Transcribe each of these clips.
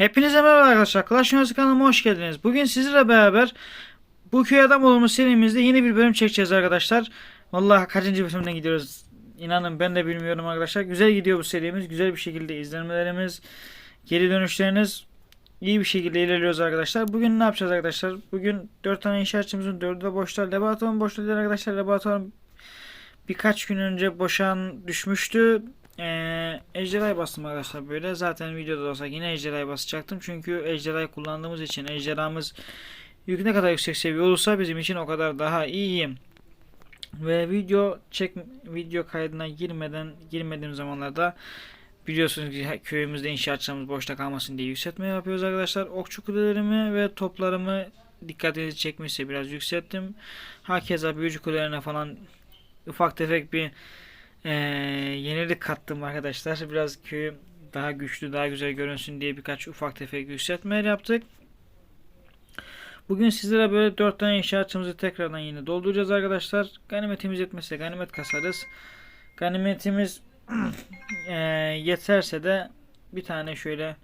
Hepinize merhaba arkadaşlar. Clash Royale kanalıma hoş geldiniz. Bugün sizlerle beraber bu köy adam olmuş serimizde yeni bir bölüm çekeceğiz arkadaşlar. Vallahi kaçıncı bölümden gidiyoruz. İnanın ben de bilmiyorum arkadaşlar. Güzel gidiyor bu serimiz. Güzel bir şekilde izlenmelerimiz, geri dönüşleriniz iyi bir şekilde ilerliyoruz arkadaşlar. Bugün ne yapacağız arkadaşlar? Bugün 4 tane inşaatçımızın 4'ü de boşta. Laboratuvarın boşta arkadaşlar. Laboratuvarın birkaç gün önce boşan düşmüştü. Ee, ejderhayı bastım arkadaşlar böyle. Zaten videoda da olsa yine ejderhayı basacaktım. Çünkü ejderhayı kullandığımız için ejderhamız yük ne kadar yüksek seviye olursa bizim için o kadar daha iyi. Ve video çek video kaydına girmeden girmediğim zamanlarda biliyorsunuz ki köyümüzde inşaatçılarımız boşta kalmasın diye yükseltme yapıyoruz arkadaşlar. Okçu kulelerimi ve toplarımı dikkatinizi çekmişse biraz yükselttim. Hakeza büyücü kulelerine falan ufak tefek bir ee, yenilik kattım arkadaşlar. Biraz köyü daha güçlü, daha güzel görünsün diye birkaç ufak tefek yükseltmeler yaptık. Bugün sizlere böyle 4 tane inşaatçımızı tekrardan yine dolduracağız arkadaşlar. Ganimetimiz yetmezse ganimet kasarız. Ganimetimiz ee, yeterse de bir tane şöyle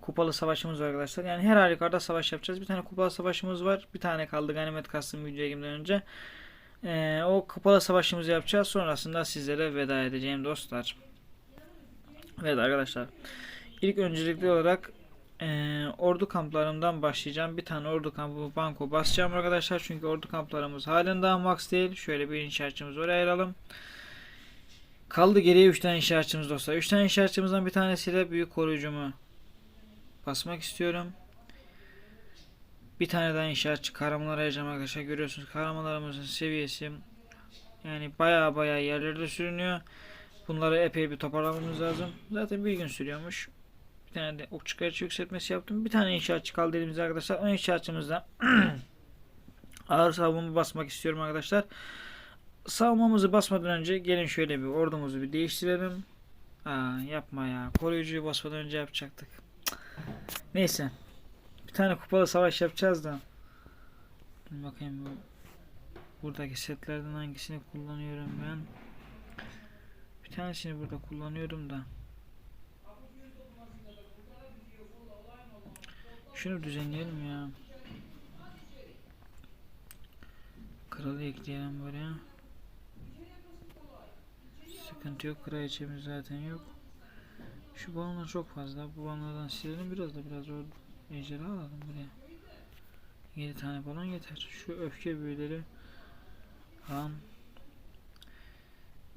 kupalı savaşımız var arkadaşlar. Yani her halükarda savaş yapacağız. Bir tane kupalı savaşımız var. Bir tane kaldı ganimet kastım videoya girmeden önce. Ee, o kapalı savaşımızı yapacağız. Sonrasında sizlere veda edeceğim dostlar. Evet arkadaşlar. İlk öncelikli olarak e, ordu kamplarımdan başlayacağım. Bir tane ordu kampı banko basacağım arkadaşlar. Çünkü ordu kamplarımız halen daha max değil. Şöyle bir inşaatçımızı oraya ayıralım. Kaldı geriye 3 tane inşaatçımız dostlar. 3 tane inşaatçımızdan bir tanesiyle büyük koruyucumu basmak istiyorum. Bir tane daha inşaatçı kahramanlar arayacağım arkadaşlar. Görüyorsunuz kahramanlarımızın seviyesi yani baya baya yerlerde sürünüyor. Bunları epey bir toparlamamız lazım. Zaten bir gün sürüyormuş. Bir tane de okçu kayıcı yükseltmesi yaptım. Bir tane inşaatçı kaldı elimizde arkadaşlar. O inşaatçımızda ağır savunma basmak istiyorum arkadaşlar. Savunmamızı basmadan önce gelin şöyle bir ordumuzu bir değiştirelim. Aa, yapma ya. Koruyucuyu basmadan önce yapacaktık. Neyse. Bir tane kupalı savaş yapacağız da. Dur bakayım bu buradaki setlerden hangisini kullanıyorum ben. Bir tanesini burada kullanıyorum da. Şunu düzenleyelim ya. Kralı ekleyelim buraya. Sıkıntı yok. Kraliçemiz zaten yok. Şu balonlar çok fazla. Bu balonlardan silelim biraz da biraz orada. Ejderha alalım buraya. 7 tane balon yeter. Şu öfke büyüleri falan.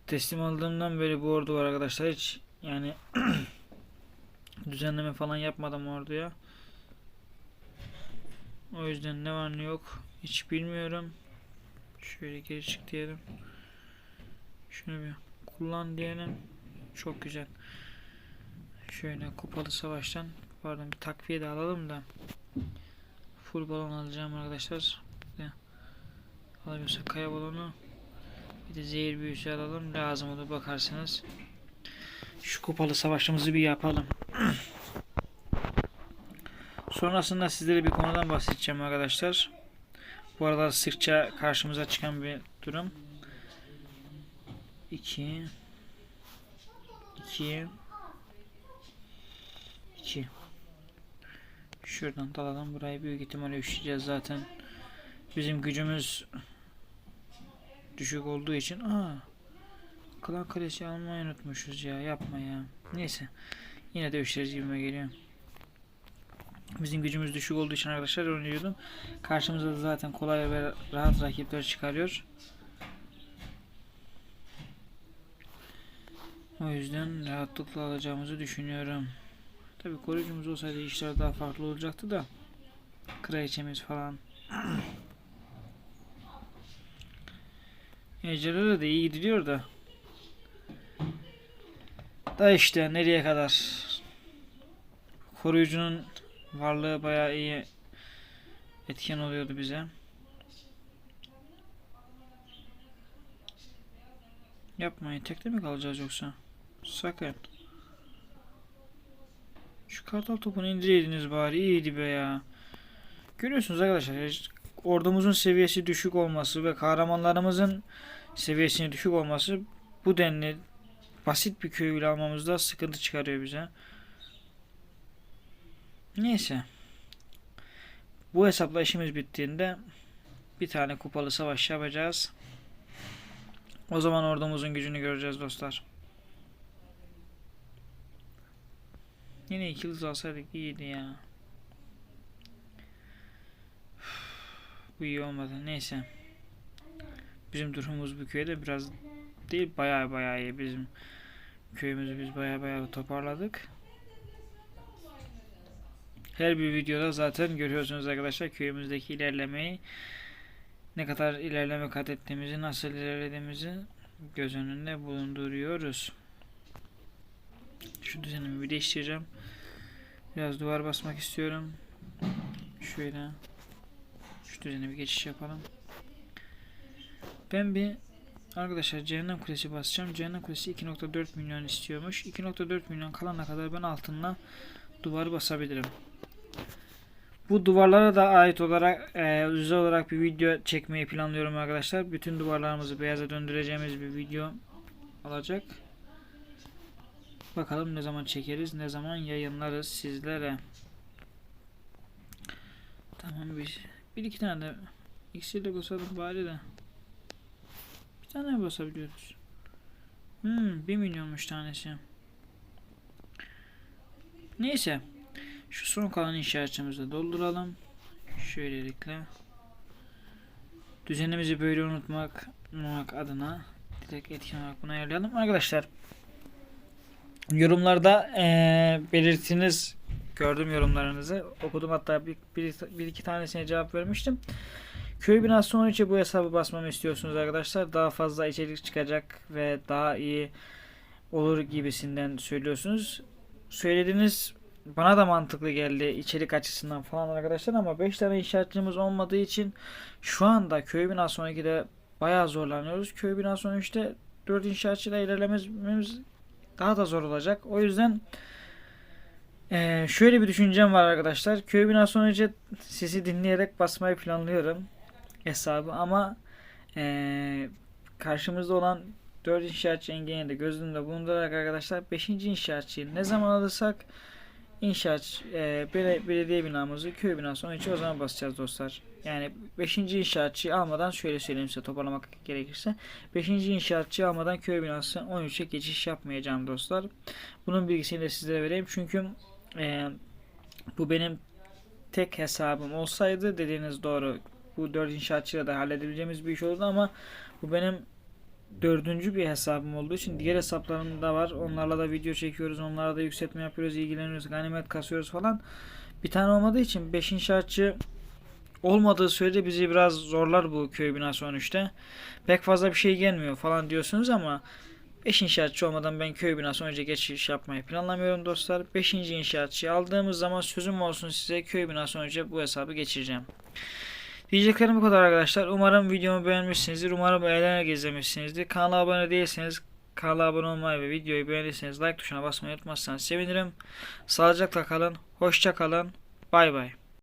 Teslim aldığımdan beri bu ordu var arkadaşlar. Hiç yani düzenleme falan yapmadım orduya. O yüzden ne var ne yok hiç bilmiyorum. Şöyle geri çık diyelim. Şunu bir kullan diyelim. Çok güzel. Şöyle kupalı savaştan Pardon bir takviye de alalım da. Full balon alacağım arkadaşlar. Bir de alabiliyorsa kaya balonu. Bir de zehir büyüsü alalım. Lazım olur bakarsınız. Şu kupalı savaşımızı bir yapalım. Sonrasında sizlere bir konudan bahsedeceğim arkadaşlar. Bu aralar sıkça karşımıza çıkan bir durum. 2 2 2 Şuradan dalalım. Burayı büyük ihtimalle üşüyeceğiz zaten. Bizim gücümüz düşük olduğu için. Aa, Klan Kalesi almayı unutmuşuz ya. Yapma ya. Neyse. Yine de üşürüz gibime geliyor. Bizim gücümüz düşük olduğu için arkadaşlar oynuyordum. Karşımıza da zaten kolay ve rahat rakipler çıkarıyor. O yüzden rahatlıkla alacağımızı düşünüyorum. Tabi koruyucumuz olsaydı işler daha farklı olacaktı da. Kraliçemiz falan. Ejderha da iyi gidiyor da. Da işte nereye kadar. Koruyucunun varlığı bayağı iyi etken oluyordu bize. Yapmayın. Tekte mi kalacağız yoksa? Sakın. Şu kartal topunu indireydiniz bari. iyiydi be ya. Görüyorsunuz arkadaşlar. Ordumuzun seviyesi düşük olması ve kahramanlarımızın seviyesinin düşük olması bu denli basit bir köyü almamızda sıkıntı çıkarıyor bize. Neyse. Bu hesapla işimiz bittiğinde bir tane kupalı savaş yapacağız. O zaman ordumuzun gücünü göreceğiz dostlar. Yine iki yıldız alsaydık iyiydi ya. Bu iyi olmadı. Neyse. Bizim durumumuz bu köyde biraz değil bayağı bayağı iyi. Bizim köyümüzü biz bayağı bayağı toparladık. Her bir videoda zaten görüyorsunuz arkadaşlar köyümüzdeki ilerlemeyi ne kadar ilerleme kat ettiğimizi, nasıl ilerlediğimizi göz önünde bulunduruyoruz. Şu düzenimi bir değiştireceğim. Biraz duvar basmak istiyorum. Şöyle şu düzene bir geçiş yapalım. Ben bir arkadaşlar Cehennem Kulesi basacağım. Cehennem Kulesi 2.4 milyon istiyormuş. 2.4 milyon kalana kadar ben altınla duvar basabilirim. Bu duvarlara da ait olarak e, özel olarak bir video çekmeyi planlıyorum arkadaşlar. Bütün duvarlarımızı beyaza döndüreceğimiz bir video olacak. Bakalım ne zaman çekeriz, ne zaman yayınlarız sizlere. Tamam bir, bir iki tane de iksirle basalım bari de. Bir tane basabiliyoruz? Hmm, 1 milyonmuş tanesi. Neyse. Şu son kalan inşaatçımızı dolduralım. Şöylelikle. Düzenimizi böyle unutmak adına direkt etkin olarak bunu ayarlayalım. Arkadaşlar yorumlarda eee belirtiniz gördüm yorumlarınızı. Okudum hatta bir, bir, bir iki tanesine cevap vermiştim. Köy binası 13'e bu hesabı basmamı istiyorsunuz arkadaşlar. Daha fazla içerik çıkacak ve daha iyi olur gibisinden söylüyorsunuz. Söylediğiniz bana da mantıklı geldi içerik açısından falan arkadaşlar ama 5 tane inşaatçımız olmadığı için şu anda köy binası 12'de bayağı zorlanıyoruz. Köy binası 13'te 4 inşaatçıyla ilerlememiz daha da zor olacak. O yüzden eee, şöyle bir düşüncem var arkadaşlar. Köy binası 13'e sesi dinleyerek basmayı planlıyorum hesabı ama eee, karşımızda olan 4 inşaatçı engelini de göz önünde bulundurarak arkadaşlar 5. inşaatçıyı ne zaman alırsak İnşaat e, bele- belediye binamızı köy binası 13 o zaman basacağız dostlar. Yani 5. inşaatçıyı almadan şöyle söyleyeyim size toparlamak gerekirse 5. inşaatçıyı almadan köy binası 13'e geçiş yapmayacağım dostlar. Bunun bilgisini de sizlere vereyim çünkü e, bu benim tek hesabım olsaydı dediğiniz doğru bu 4 inşaatçıyla da halledebileceğimiz bir iş olurdu ama bu benim dördüncü bir hesabım olduğu için diğer hesaplarım da var. Onlarla da video çekiyoruz. Onlarla da yükseltme yapıyoruz. ilgileniyoruz. Ganimet kasıyoruz falan. Bir tane olmadığı için 5 inşaatçı olmadığı sürece bizi biraz zorlar bu köy binası 13'te. Pek fazla bir şey gelmiyor falan diyorsunuz ama 5 inşaatçı olmadan ben köy binası 13'e geçiş yapmayı planlamıyorum dostlar. 5. inşaatçıyı aldığımız zaman sözüm olsun size köy binası 13'e bu hesabı geçireceğim. Diyeceklerim bu kadar arkadaşlar. Umarım videomu beğenmişsinizdir. Umarım eğlenerek izlemişsinizdir. Kanala abone değilseniz kanala abone olmayı ve videoyu beğendiyseniz like tuşuna basmayı unutmazsanız sevinirim. Sağlıcakla kalın. Hoşça kalın. Bay bay.